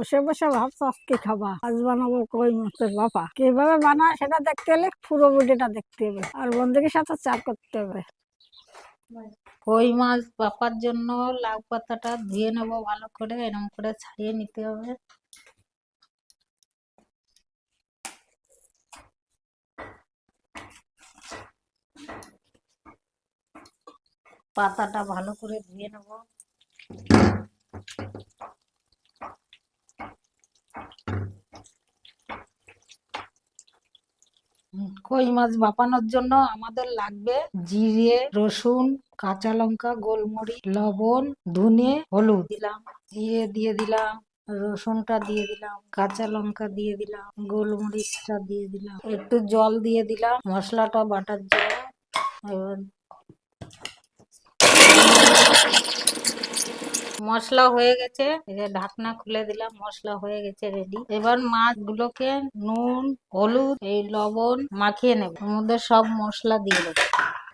বসে বসে ভাবছ, আজকে খাবা? আজ বানাবো কই মাছের বাপা কীভাবে বানায় সেটা দেখতে হলে পুরো ভিডিওটা দেখতে হবে। আর বন্ধুদের সাথে চা করতে হবে। কই মাছ বাপার জন্য লাউ পাতাটা ধুয়ে নেব ভালো করে এরকম করে ছাড়িয়ে নিতে হবে। পাতাটা ভালো করে ধুয়ে নেব। কই মাছ বাপানোর জন্য আমাদের লাগবে জিরে, রসুন, কাঁচা লঙ্কা, গোলমরিচ, লবণ, ধনে, হলুদ। দিলাম, জিরে দিয়ে দিলাম, রসুনটা দিয়ে দিলাম, কাঁচা লঙ্কা দিয়ে দিলাম, গোলমরিচটা দিয়ে দিলাম, একটু জল দিয়ে দিলাম, মশলাটা বাটার জন্য। এবার মশলা হয়ে গেছে। ঢাকনা খুলে দিলাম, মশলা হয়ে গেছে রেডি এবার মাছগুলোকে নুন, হলুদ, এই লবণ মাখিয়ে নেব। ওর মধ্যে সব মশলা দিয়ে দেবো।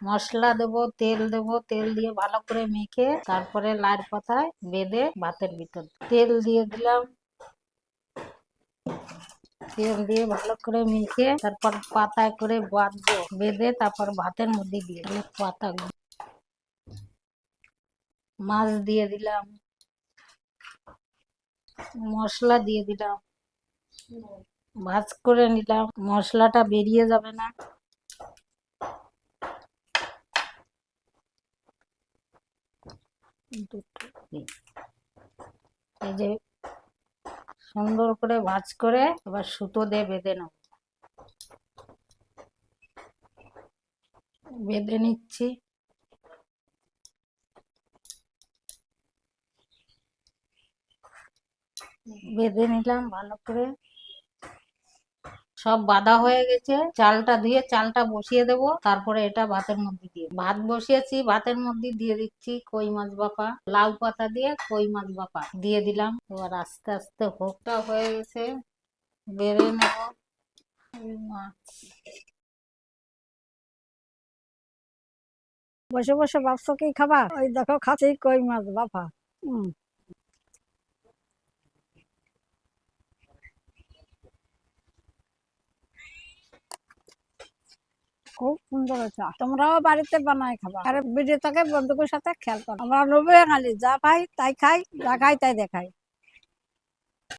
মশলা দেবো, তেল দেবো, তেল দিয়ে ভালো করে মেখে তারপরে লাল পাতায় বেঁধে ভাতের ভিতর তেল দিয়ে দিলাম। তেল দিয়ে ভালো করে মেখে তারপর পাতায় করে বাঁধবো। বেঁধে তারপর ভাতের মধ্যে দিয়ে পাতা মাছ দিয়ে দিলাম। মশলা দিয়ে দিলাম। ভাজ করে নিলাম। মশলাটা বেরিয়ে যাবে না। এই যে সুন্দর করে ভাজ করে এবার সুতো দিয়ে বেঁধে নেব। বেঁধে নিচ্ছি। বেঁধে নিলাম, ভালো করে। সব বাঁধা হয়ে গেছে। চালটা ধুয়ে চালটা বসিয়ে দেব। তারপরে এটা ভাতের মধ্যে দিয়ে ভাত বসিয়েছি, ভাতের মধ্যে দিয়ে দিচ্ছি কই মাছ বাপা। লাউ পাতা দিয়ে কই মাছ বাপা। দিয়ে দিলাম। এবার আস্তে আস্তে হোকটা হয়ে গেছে। বেড়ে নেব মাছ। বসে বসে কি খাবা ওই দেখো খাচ্ছি কই মাছ বাপা। হম খুব সুন্দর হয়েছে। তোমরাও বাড়িতে বানায় খাবা। আর ভিডিওটাকে বন্ধুদের সাথে খেয়াল করো। আমরা নবী খালি যা পাই তাই খাই, যা খাই তাই দেখাই।